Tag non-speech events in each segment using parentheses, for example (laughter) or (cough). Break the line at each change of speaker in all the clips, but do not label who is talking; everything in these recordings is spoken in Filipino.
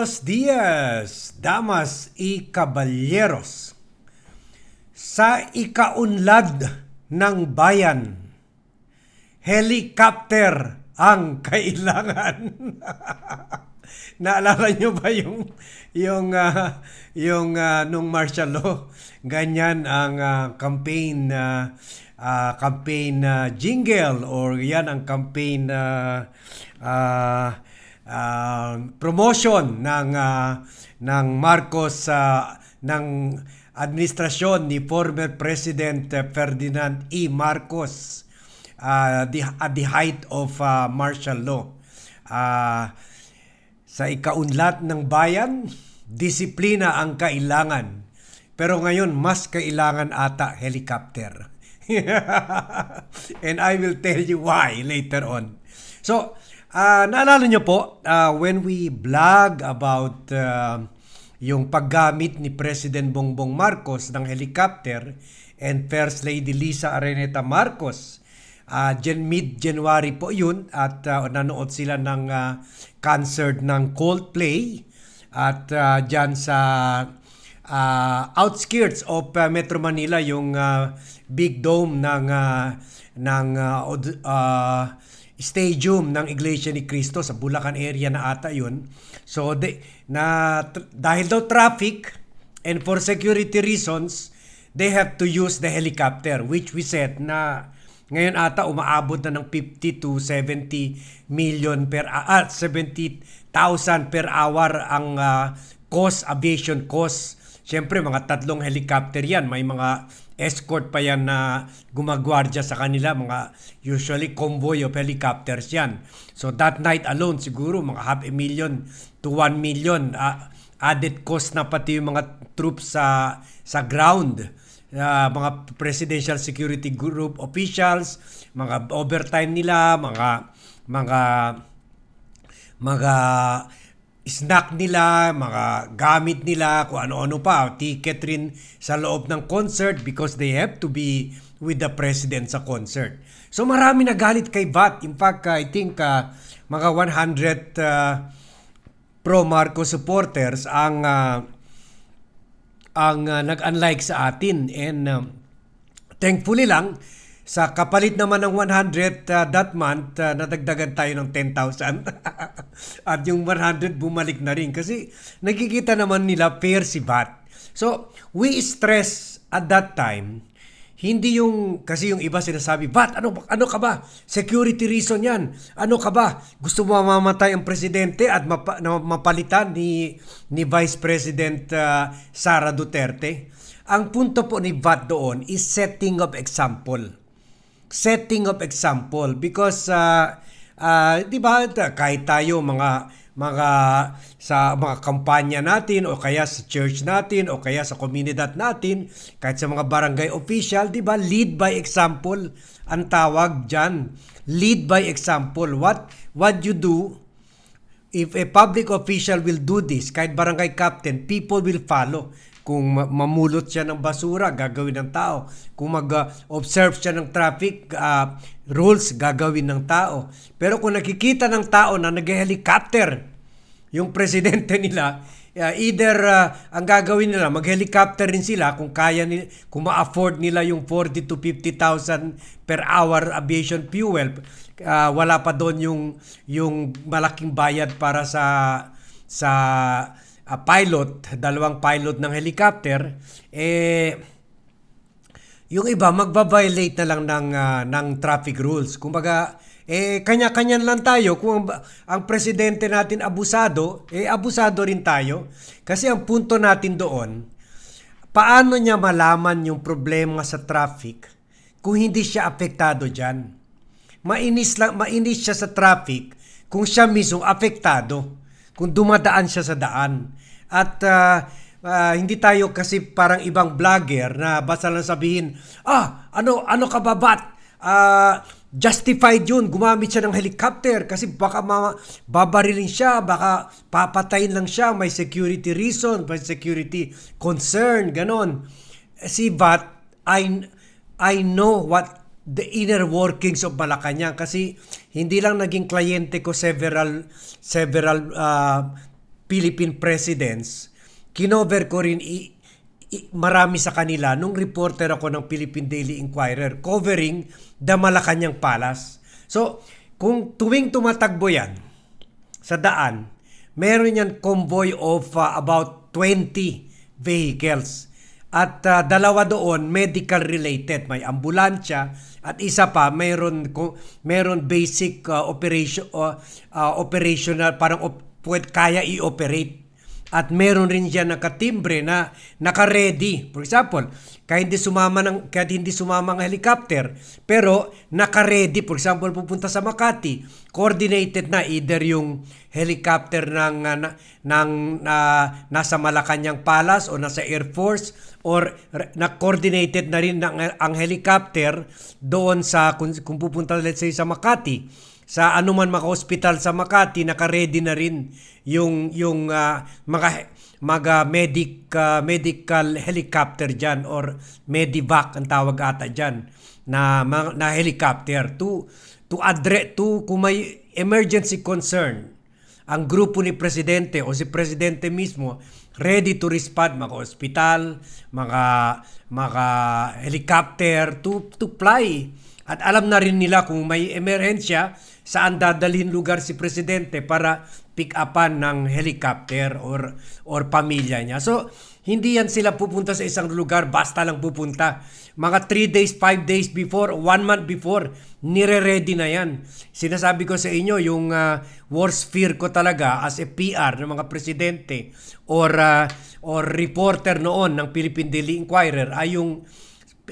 Buenos dias, damas y caballeros. Sa ikaunlad ng bayan, helicopter ang (laughs) kailangan. (laughs) Naalala nyo ba yung yung ah, yung ah, nung martial law? Ganyan ang ah, campaign ah, ah, campaign ah, jingle or yan ang campaign ah, ah, ah, promotion ng ah, ng Marcos sa ng administrasyon ni former President ah, Ferdinand E. Marcos uh, the, at the height of uh, martial law. Uh, sa ikaunlat ng bayan, disiplina ang kailangan. Pero ngayon, mas kailangan ata helicopter. (laughs) And I will tell you why later on. So, uh, naalala nyo po, uh, when we blog about uh, yung paggamit ni President Bongbong Marcos ng helicopter and First Lady Lisa Areneta Marcos uh, Jan mid-January po yun at uh, nanood sila ng uh, concert ng Coldplay at uh, dyan sa uh, outskirts of uh, Metro Manila yung uh, big dome ng uh, ng uh, uh, stadium ng Iglesia ni Cristo sa Bulacan area na ata yun. So de, na dahil daw traffic and for security reasons they have to use the helicopter which we said na ngayon ata umaabot na ng 50 to 70 million per uh, 70,000 per hour ang uh, cost aviation cost. Siyempre mga tatlong helicopter yan, may mga escort pa yan na gumagwardya sa kanila, mga usually convoy of helicopters yan. So that night alone siguro mga half a million to 1 million uh, added cost na pati yung mga troops sa sa ground. Uh, mga presidential security group officials, mga overtime nila, mga mga mga snack nila, mga gamit nila, kung ano-ano pa, ticket rin sa loob ng concert because they have to be with the president sa concert. So marami na galit kay VAT. In fact, I think uh, mga 100 uh, pro Marcos supporters ang uh, ang uh, nag-unlike sa atin and uh, thankfully lang sa kapalit naman ng 100 uh, that month uh, nadagdagan tayo ng 10,000 (laughs) at yung 100 bumalik na rin kasi nakikita naman nila fair si VAT so we stress at that time hindi yung, kasi yung iba sinasabi, Bat, ano, ano ka ba? Security reason yan. Ano ka ba? Gusto mo mamamatay ang presidente at mapa, mapalitan ni, ni Vice President uh, Sara Duterte? Ang punto po ni Bat doon is setting of example. Setting of example because, uh, uh, di ba, kahit tayo mga mga sa mga kampanya natin o kaya sa church natin o kaya sa komunidad natin, kahit sa mga barangay official, 'di ba? Lead by example ang tawag diyan. Lead by example. What what you do if a public official will do this, kahit barangay captain, people will follow. Kung mamulot siya ng basura, gagawin ng tao. Kung mag-observe siya ng traffic uh, rules, gagawin ng tao. Pero kung nakikita ng tao na nag-helicopter yung (laughs) presidente nila, uh, either uh, ang gagawin nila, mag-helicopter rin sila kung kaya ni, kung ma-afford nila yung 40 to 50,000 per hour aviation fuel. Uh, wala pa doon yung yung malaking bayad para sa sa uh, pilot, dalawang pilot ng helicopter, eh, yung iba magba-violate na lang ng, uh, ng traffic rules. Kumbaga, eh, kanya-kanya lang tayo. Kung ang, ang presidente natin abusado, eh, abusado rin tayo. Kasi ang punto natin doon, paano niya malaman yung problema sa traffic kung hindi siya apektado dyan? Mainis, lang, mainis siya sa traffic kung siya mismo apektado kung dumadaan siya sa daan. At uh, uh, hindi tayo kasi parang ibang vlogger na basta lang sabihin, ah, ano, ano ka ba bat? Uh, justified yun, gumamit siya ng helicopter kasi baka ma- babarilin siya, baka papatayin lang siya, may security reason, may security concern, ganon. Si Bat, I, I know what the inner workings of Malacanang kasi hindi lang naging kliyente ko several several uh, Philippine presidents, kinover ko rin i- i- marami sa kanila nung reporter ako ng Philippine Daily Inquirer covering the Malacanang Palace. So, kung tuwing tumatagbo yan sa daan, meron yan convoy of uh, about 20 vehicles. At uh, dalawa doon medical related, may ambulansya at isa pa mayroon meron basic uh, operation uh, uh, operational parang op, pwede kaya i-operate. At meron rin diyan nakatimbre na naka-ready. For example, kahit hindi sumama ng kahit hindi sumama ng helicopter, pero naka-ready. For example, pupunta sa Makati, coordinated na either yung helicopter ng uh, ng uh, nasa Malacanang Palace o nasa Air Force or na coordinated na rin ng, ang helicopter doon sa kung, kung pupunta let's say sa Makati sa anuman mga hospital sa Makati naka-ready na rin yung yung ah, mga mga medic ah, medical helicopter diyan or medivac ang tawag ata diyan na na helicopter to to address to kung may emergency concern ang grupo ni presidente o si presidente mismo ready to respond mga ospital, mga mga helicopter to to fly. At alam na rin nila kung may emerhensya saan dadalhin lugar si presidente para pick upan ng helicopter or or pamilya niya. So hindi yan sila pupunta sa isang lugar basta lang pupunta. Mga 3 days, 5 days before, 1 month before, nire-ready na yan. Sinasabi ko sa inyo, yung uh, worst fear ko talaga as a PR ng mga presidente or, uh, or reporter noon ng Philippine Daily Inquirer ay yung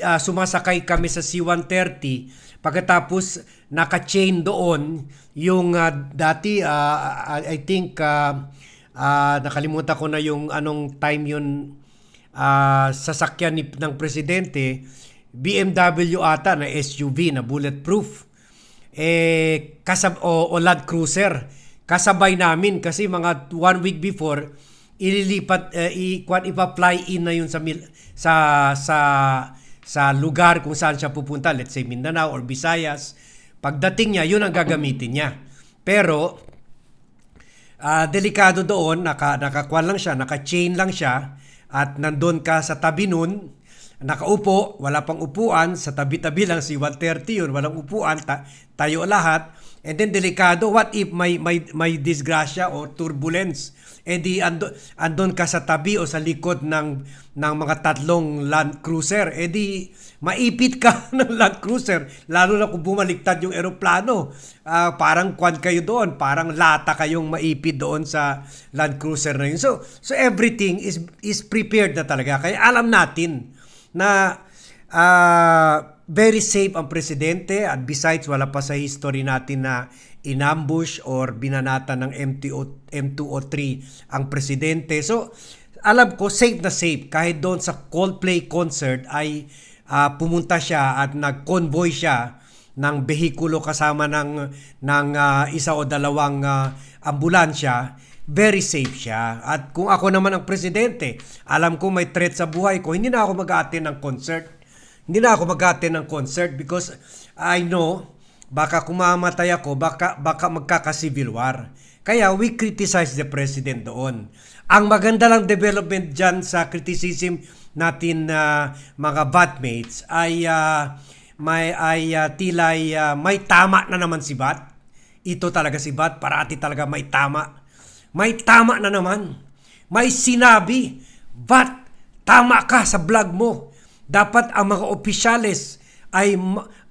uh, sumasakay kami sa C-130 pagkatapos naka-chain doon yung uh, dati uh, I think uh, uh, nakalimutan ko na yung anong time yun uh, sasakyan ni, ng presidente. BMW ata na SUV na bulletproof. Eh kasab o, o Land Cruiser. Kasabay namin kasi mga one week before ililipat uh, i ipa-fly in na yun sa sa sa sa lugar kung saan siya pupunta let's say Mindanao or Visayas pagdating niya yun ang gagamitin niya pero ah delikado doon naka nakakwan lang siya naka-chain lang siya at nandun ka sa tabi nun nakaupo, wala pang upuan, sa tabi-tabi lang si 130 yun, walang upuan, ta- tayo lahat. And then delikado, what if may may may disgrasya o turbulence? Eh di ando, andon ka sa tabi o sa likod ng ng mga tatlong Land Cruiser, eh di maipit ka (laughs) ng Land Cruiser lalo na kung bumaliktad yung eroplano. Ah, parang kwan kayo doon, parang lata kayong maipit doon sa Land Cruiser na yun. So so everything is is prepared na talaga. Kaya alam natin na ah, very safe ang presidente at besides wala pa sa history natin na inambush or binanata ng MTO, M203 ang presidente. So, alam ko safe na safe kahit doon sa Coldplay concert ay ah, pumunta siya at nag-convoy siya ng behikulo kasama ng ng ah, isa o dalawang ah, ambulansya very safe siya. At kung ako naman ang presidente, alam ko may threat sa buhay ko, hindi na ako mag attend ng concert. Hindi na ako mag attend ng concert because I know baka kumamatay ako, baka, baka magkaka-civil war. Kaya we criticize the president doon. Ang maganda lang development dyan sa criticism natin na mga batmates ay ah, may ay ah, tilay ah, may tama na naman si Bat. Ito talaga si Bat, parati talaga may tama. May tama na naman. May sinabi, Bat, tama ka sa vlog mo. Dapat ang mga opisyales ay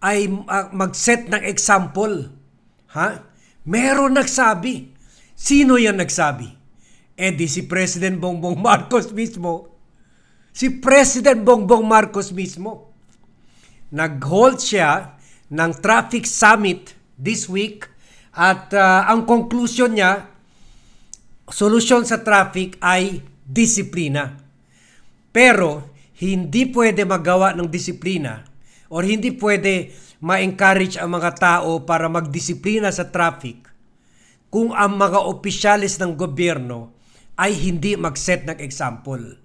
ay ah, mag-set ng example. Ha? Meron nagsabi. Sino yan nagsabi? Eh di si President Bongbong (laughs) Marcos mismo. Si President Bongbong Marcos mismo. Nag-hold siya ng traffic summit this week at ah, ang conclusion niya, solusyon sa traffic ay disiplina. Pero hindi pwede magawa ng disiplina or hindi pwede ma-encourage ang mga tao para magdisiplina sa traffic kung ang mga opisyalis ng gobyerno ay hindi mag-set ng example.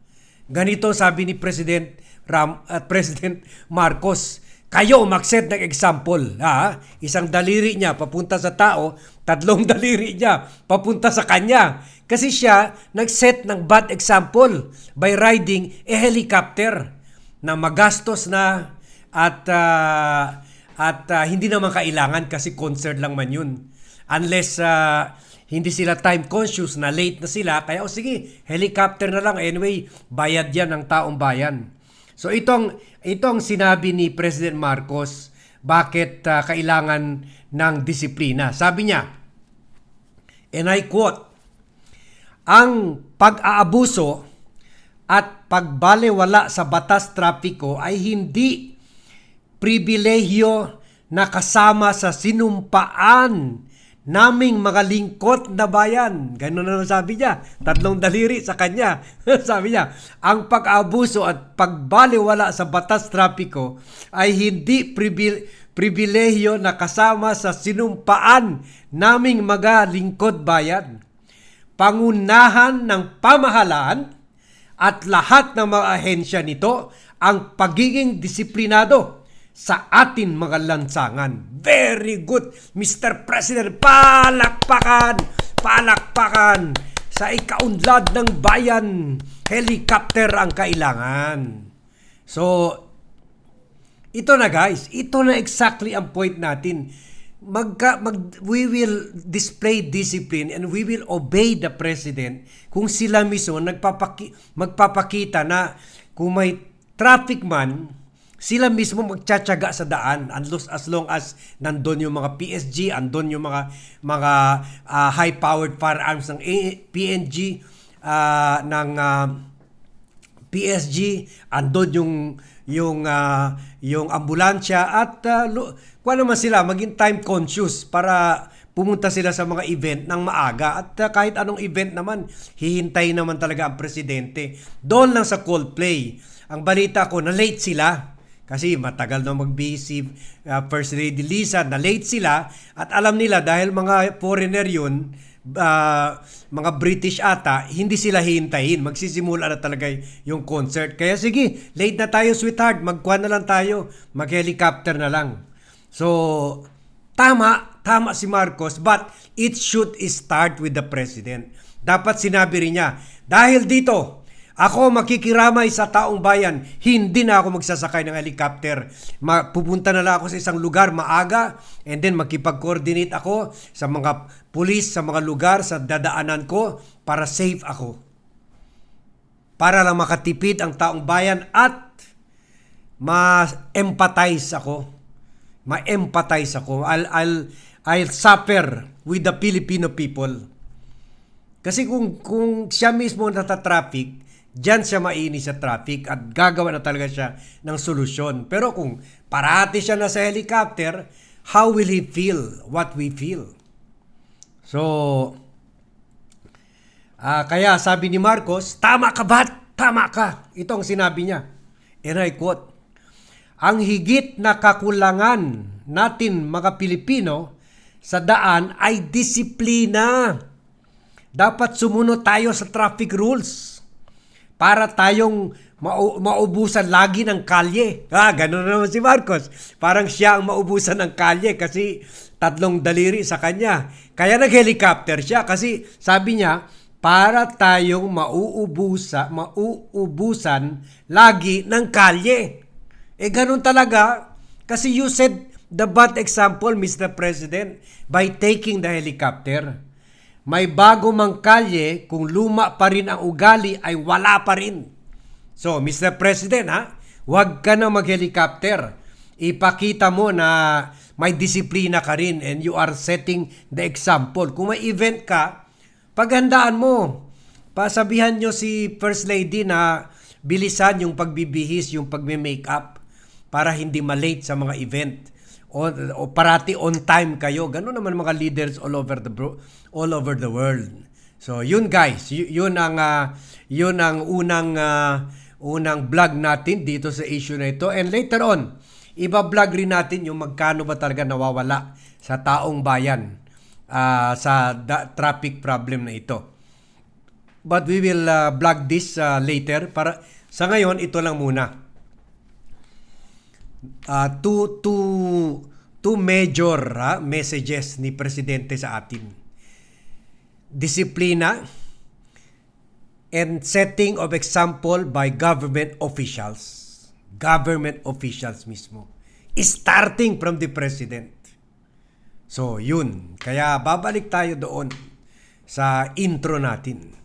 Ganito sabi ni President Ram at (laughs) President Marcos, kayo mag-set ng example. Ha? Isang daliri niya papunta sa tao, tatlong (laughs) daliri niya papunta sa kanya. Kasi siya nag-set ng bad example by riding a helicopter na magastos na at ah, at ah, hindi naman kailangan kasi concert lang man yun. Unless ah, hindi sila time conscious na late na sila, kaya o sige, helicopter na lang. Anyway, bayad yan ng taong bayan. So itong itong sinabi ni President Marcos bakit ah, kailangan ng disiplina. Sabi niya, and I quote, ang pag-aabuso at pagbaliwala sa batas trapiko ay hindi pribilehyo na kasama sa sinumpaan naming mga lingkot na bayan. Ganun na sabi niya. Tatlong daliri sa kanya. (laughs) sabi niya, ang pag-abuso at pagbaliwala sa batas trapiko ay hindi pribil pribilehyo na kasama sa sinumpaan naming mga lingkod bayan. Pangunahan ng pamahalaan at lahat ng mga ahensya nito ang pagiging disiplinado sa atin mga lansangan. Very good, Mr. President. Palakpakan! Palakpakan! Sa ikaunlad ng bayan, helicopter ang kailangan. So, ito na guys, ito na exactly ang point natin. Magka, mag, we will display discipline and we will obey the president kung sila mismo nagpapaki, magpapakita na kung may traffic man, sila mismo magtsatsaga sa daan. As, as long as nandun yung mga PSG, andun yung mga mga ah, high-powered firearms ng PNG, ah, ng ah, PSG, andun yung yung ah, yung ambulansya at uh, kuha naman sila maging time conscious para pumunta sila sa mga event ng maaga. At ah, kahit anong event naman hihintay naman talaga ang presidente. Doon lang sa Coldplay. Ang balita ko na late sila kasi matagal na mag-busy uh, First Lady Lisa na late sila at alam nila dahil mga foreigner yun ah, mga British ata, hindi sila hintayin. Magsisimula na talaga yung concert. Kaya sige, late na tayo sweetheart. Magkuha na lang tayo. Mag-helicopter na lang. So, tama, tama si Marcos, but it should start with the president. Dapat sinabi rin niya, dahil dito, ako makikiramay sa taong bayan, hindi na ako magsasakay ng helicopter. Pupunta na lang ako sa isang lugar maaga and then makipag-coordinate ako sa mga pulis, sa mga lugar, sa dadaanan ko para safe ako. Para lang makatipid ang taong bayan at ma-empathize ako. Ma-empathize ako. I'll, I'll, I'll suffer with the Filipino people. Kasi kung, kung siya mismo natatraffic, Diyan siya mainis sa traffic at gagawa na talaga siya ng solusyon. Pero kung parati siya na sa helicopter, how will he feel what we feel? So, ah kaya sabi ni Marcos, tama ka ba? Tama ka. Ito ang sinabi niya. And I quote, ang higit na kakulangan natin mga Pilipino sa daan ay disiplina. Dapat sumunod tayo sa traffic rules para tayong mau- maubusan lagi ng kalye. Ah, ganun na naman si Marcos. Parang siya ang maubusan ng kalye kasi tatlong daliri sa kanya. Kaya nag-helicopter siya kasi sabi niya, para tayong mauubusa, mauubusan lagi ng kalye. Eh ganun talaga. Kasi you said the bad example, Mr. President, by taking the helicopter. May bago mang kalye, kung luma pa rin ang ugali ay wala pa rin. So, Mr. President, ha? Huwag ka na mag-helicopter. Ipakita mo na may disiplina ka rin and you are setting the example. Kung may event ka, paghandaan mo. Pasabihan nyo si First Lady na bilisan yung pagbibihis, yung pagme-makeup para hindi malate sa mga event o, o parati on time kayo. Ganun naman mga leaders all over the all over the world. So, yun guys, yun ang ah, yun ang unang ah, unang vlog natin dito sa issue na ito. And later on, iba-vlog rin natin yung magkano ba talaga nawawala sa taong bayan ah, sa traffic problem na ito. But we will uh, vlog this ah, later para sa ngayon ito lang muna. Ah, two, two, two major ah, messages ni Presidente sa atin. Disiplina and setting of example by government officials. Government officials mismo. Starting from the President. So, yun. Kaya babalik tayo doon sa intro natin.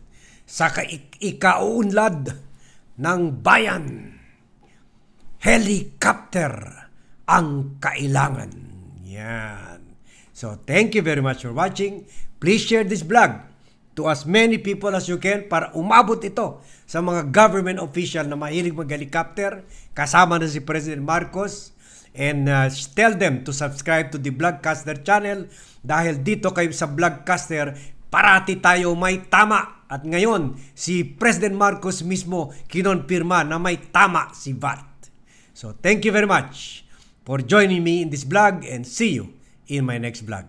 Sa ka- ikauunlad ng bayan. Helicopter ang kailangan. Yan. So, thank you very much for watching. Please share this vlog to as many people as you can para umabot ito sa mga government official na mahilig mag-helicopter. Kasama na si President Marcos. And uh, tell them to subscribe to the Vlogcaster channel dahil dito kayo sa Vlogcaster parati tayo may tama. At ngayon, si President Marcos mismo kinonfirma na may tama si VAT. So thank you very much for joining me in this vlog and see you in my next vlog.